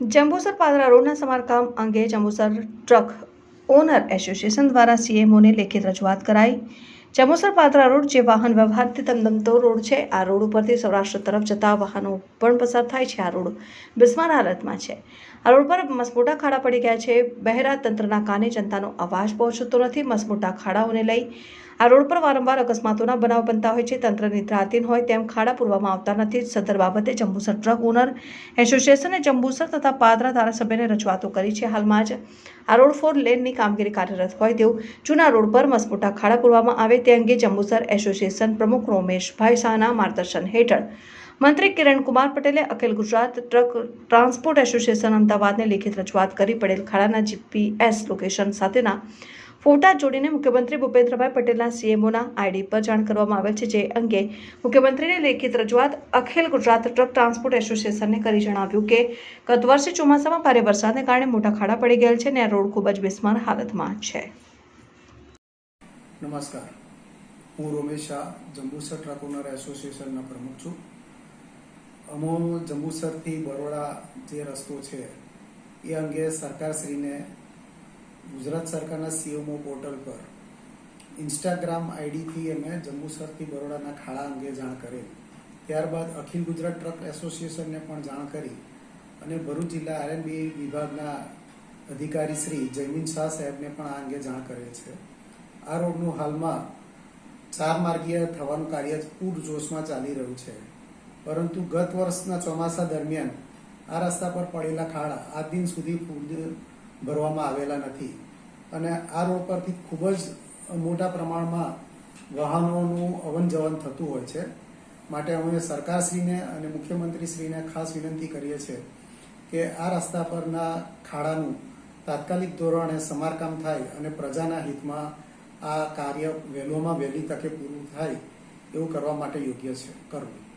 જંબુસર પાદરા રોડના સમારકામ અંગે જંબુસર ટ્રક ઓનર એસોસિએશન દ્વારા સીએમઓને લેખિત રજૂઆત કરાઈ. જંબુસર પાત્રા રોડ જે વાહન વ્યવહારથી તમદમતો રોડ છે, આ રોડ ઉપરથી સૌરાષ્ટ્ર તરફ જતા વાહનો પણ પસાર થાય છે, આ રોડ બિસ્માર હાલતમાં છે. આ રોડ પર મસમોટા ખાડા પડી ગયા છે, બહેરા તંત્રના કાને જનતાનો અવાજ પહોંચતો નથી, મસમોટા ખાડાઓને લઈ આ રોડ પર વારંવાર અકસ્માતોના બનાવ બનતા હોય છે, તંત્ર નિદ્રાધીન હોય તેમ ખાડા પૂરવામાં આવતા નથી. સદર બાબતે જંબુસર ટ્રક ઓનર એસોસિએશને જંબુસર તથા પાદરા ધારાસભ્યને રજૂઆતો કરી છે. હાલમાં જ આ રોડ ફોર લેનની કામગીરી કાર્યરત હોય તેવું જૂના રોડ પર મસમોટા ખાડા પૂરવામાં આવે તે અંગે જંબુસર એસોસિએશન પ્રમુખ રોમેશભાઈ શાહના માર્ગદર્શન હેઠળ. મંત્રી કિરણકુમાર પટેલે Akhil Gujarat truck transport association અમદાવાદને લેખિત રજૂઆત કરી પડેલ ખાડાના જીપીએસ લોકેશન સાથેના ફોટા જોડીને મુખ્યમંત્રી ભૂપેન્દ્રભાઈ પટેલના સીએમઓના આઈડી પર જાણ કરવામાં આવેલ છે, જે અંગે મુખ્યમંત્રીને લેખિત રજૂઆત અખિલ ગુજરાત ટ્રક ટ્રાન્સપોર્ટ એસોસિએશનને કરી જણાવ્યું કે, ગત વર્ષે ચોમાસામાં ભારે વરસાદને કારણે મોટા ખાડા પડી ગયેલ છે અને આ રોડ ખૂબ જ બિસ્માર હાલતમાં છે. નમસ્કાર. હું રોમેશ શાહ જંબુસર ટ્રક એસોસિએશનના પ્રમુખ છું. અમો જંબુસરથી બરોડા જે રસ્તો છે, એ અંગે સરકારશ્રીને ગુજરાત સરકારના સીએમઓ પોર્ટલ પર ઇન્સ્ટાગ્રામ આઈડીથી અમે જંબુસરથી બરોડાના ખાડા અંગે જાણ કરેલ. ત્યારબાદ અખિલ ગુજરાત ટ્રક એસોસિએશનને પણ જાણ કરી અને ભરૂચ જિલ્લા આરએનબી વિભાગના અધિકારી શ્રી જયમીન શાહ સાહેબને પણ આ અંગે જાણ કરેલ છે. આ રોડનું હાલમાં ચાર માર્ગીય થવાનું કાર્ય પૂર જોશમાં ચાલી રહ્યું છે. પરંતુ ગત વર્ષના ચોમાસા દરમિયાન આ રસ્તા પર પડેલા ખાડા આજ દિન સુધી પૂર ભરવામાં આવેલા નથી. અને આ રોડ પરથી ખૂબ જ મોટા પ્રમાણમાં વાહનોનું અવન જવન થતું હોય છે. માટે અમે સરકારશ્રીને અને મુખ્યમંત્રીશ્રીને ખાસ વિનંતી કરીએ છીએ કે આ રસ્તા પરના ખાડાનું તાત્કાલિક ધોરણે સમારકામ થાય અને પ્રજાના હિતમાં આ કાર્ય વહેલોમાં વહેલી તકે પૂરું થાય એવું કરવા માટે યોગ્ય છે કરવું.